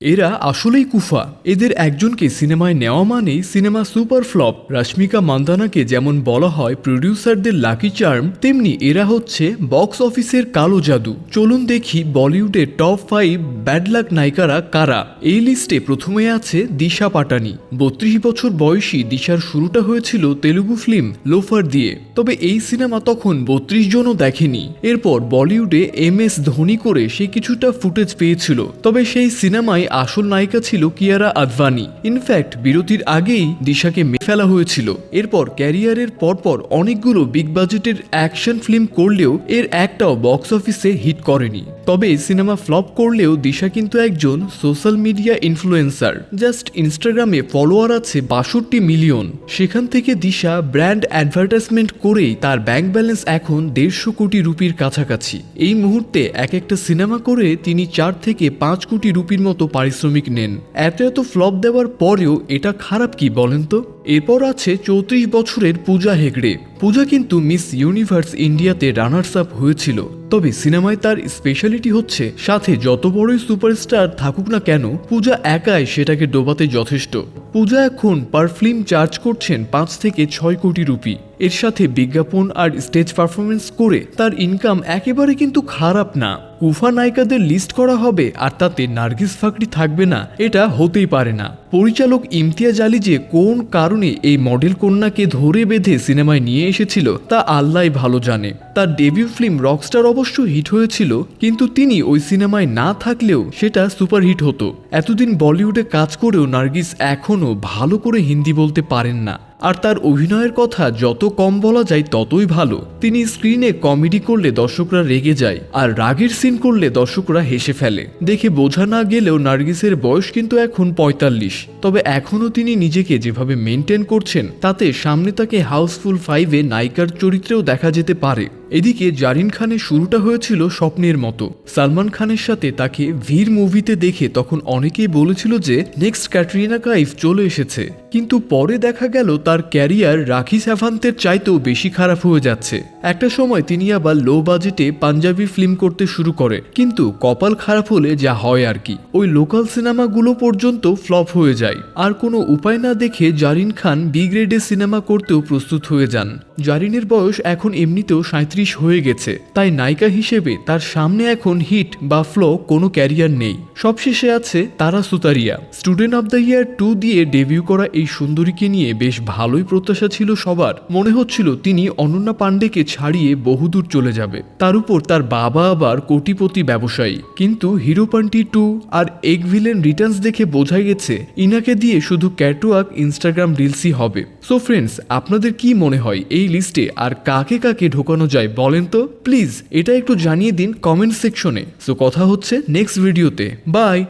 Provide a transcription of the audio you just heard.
এরা আসলেই কুফা। এদের একজনকে সিনেমায় নেওয়া মানেই সিনেমা সুপার ফ্লপ। রাশ্মিকা মান্দানাকে যেমন বলা হয় প্রডিউসারদের লাকি চার্ম, তেমনি এরা হচ্ছে বক্স অফিসের কালো জাদু। চলুন দেখি বলিউডের টপ ফাইভ ব্যাডলাক নায়িকারা কারা। এই লিস্টে প্রথমে আছে দিশা পাটানি। বত্রিশ বছর বয়সী দিশার শুরুটা হয়েছিল তেলুগু ফিল্ম লোফার দিয়ে। তবে এই সিনেমা তখন বত্রিশ জনও দেখেনি। এরপর বলিউডে এম এস ধোনি করে সে কিছুটা ফুটেজ পেয়েছিল। তবে সেই সিনেমায় আসল নায়িকা ছিল কিয়ারা আদভানি। ইনফ্যাক্ট বিরতির আগেই দিশাকে মেরে ফেলা হয়েছিল। এরপর ক্যারিয়ারের পরপর অনেকগুলো বিগ বাজেটের অ্যাকশন ফিল্ম করলেও এর একটাও বক্স অফিসে হিট করেনি। তবে সিনেমা ফ্লপ করলেও দিশা কিন্তু একজন সোশ্যাল মিডিয়া ইনফ্লুয়েন্সার। জাস্ট ইনস্টাগ্রামে ফলোয়ার আছে বাষট্টি মিলিয়ন। সেখান থেকে দিশা ব্র্যান্ড অ্যাডভার্টাইজমেন্ট করেই তার ব্যাংক ব্যালেন্স এখন দেড়শো কোটি রুপির কাছাকাছি। এই মুহূর্তে এক একটা সিনেমা করে তিনি চার থেকে পাঁচ কোটি রুপির মতো পারিশ্রমিক নেন। এত এত ফ্লপ দেওয়ার পরেও এটা খারাপ কি বলেন তো? এরপর আছে চৌত্রিশ বছরের পূজা হেগড়ে। পূজা কিন্তু মিস ইউনিভার্স ইন্ডিয়াতে রানার্স আপ হয়েছিল। তবে সিনেমায় তার স্পেশালিটি হচ্ছে, সাথে যত বড়ই সুপারস্টার থাকুক না কেন, পূজা একাই সেটাকে ডোবাতে যথেষ্ট। পূজা এখন পার ফিল্ম চার্জ করছেন পাঁচ থেকে ছয় কোটি রুপি। এর সাথে বিজ্ঞাপন আর স্টেজ পারফরমেন্স করে তার ইনকাম একেবারে কিন্তু খারাপ না। কুফা নায়িকাদের লিস্ট করা হবে আর তাতে নার্গিস ফাকরি থাকবে না, এটা হতেই পারে না। পরিচালক ইমতিয়াজ আলী যে কোন কারণে এই মডেল কন্যাকে ধরে বেঁধে সিনেমায় নিয়ে এসেছিল, তা আল্লাহ ভালো জানে। তার ডেবিউ ফিল্ম রকস্টার অবশ্য হিট হয়েছিল, কিন্তু তিনি ওই সিনেমায় না থাকলেও সেটা সুপারহিট হতো। এতদিন বলিউডে কাজ করেও নার্গিস এখনও ভালো করে হিন্দি বলতে পারেন না। আর তার অভিনয়ের কথা যত কম বলা যায় ততই ভালো। তিনি স্ক্রিনে কমেডি করলে দর্শকরা রেগে যায়, আর রাগের সিন করলে দর্শকরা হেসে ফেলে। দেখে বোঝা না গেলেও নার্গিসের বয়স কিন্তু এখন পঁয়তাল্লিশ। তবে এখনও তিনি নিজেকে যেভাবে মেনটেন করছেন, তাতে সামনে তাকে হাউসফুল ফাইভে নায়িকার চরিত্রেও দেখা যেতে পারে। এদিকে জারিন খানের শুরুটা হয়েছিল স্বপ্নের মতো। সালমান খানের সাথে তাকে ভীর মুভিতে দেখে তখন অনেকেই বলেছিল যে নেক্সট ক্যাটরিনা কাইফ চলে এসেছে। কিন্তু পরে দেখা গেল তার ক্যারিয়ার রাখি স্যাভান্তের চাইতেও বেশি খারাপ হয়ে যাচ্ছে। একটা সময় তিনি আবার লো বাজেটে পাঞ্জাবি ফিল্ম করতে শুরু করে, কিন্তু কপাল খারাপ হলে যা হয় আর কি। ওই লোকাল সিনেমাগুলো পর্যন্ত ফ্লপ হয়ে যায়। আর কোনো উপায় না দেখে জারিন খান বি গ্রেডের সিনেমা করতেও প্রস্তুত হয়ে যান। জারিনের বয়স এখন এমনিতেও সাঁত্রিশ হয়ে গেছে। তাই নায়িকা হিসেবে তার সামনে এখন হিট বা ফ্লো কোনো ক্যারিয়ার নেই। সবশেষে আছে Tara Sutaria. Student of the year two দিয়ে ডেবিউ করা এই সুন্দরীকে নিয়ে বেশ ভালোই প্রত্যাশা ছিল সবার। মনে হচ্ছিল তিনি অনন্যা পাণ্ডেকে ছাড়িয়ে বহুদূর চলে যাবে। তার উপর তার বাবা আবার কোটিপতি ব্যবসায়ী। কিন্তু হিরো পান্টি টু আর এগ ভিলেন রিটার্নস দেখে বোঝা গেছে, ইনাকে দিয়ে শুধু ক্যাটওয়াক ইনস্টাগ্রাম রিলসই হবে। সো ফ্রেন্ডস আপনাদের কি মনে হয় এই লিস্টে আর কাকে কাকে ঢোকানো যায় বলেন তো? প্লিজ এটা একটু জানিয়ে দিন কমেন্ট সেকশনে সো কথা হচ্ছে নেক্সট ভিডিওতে বাই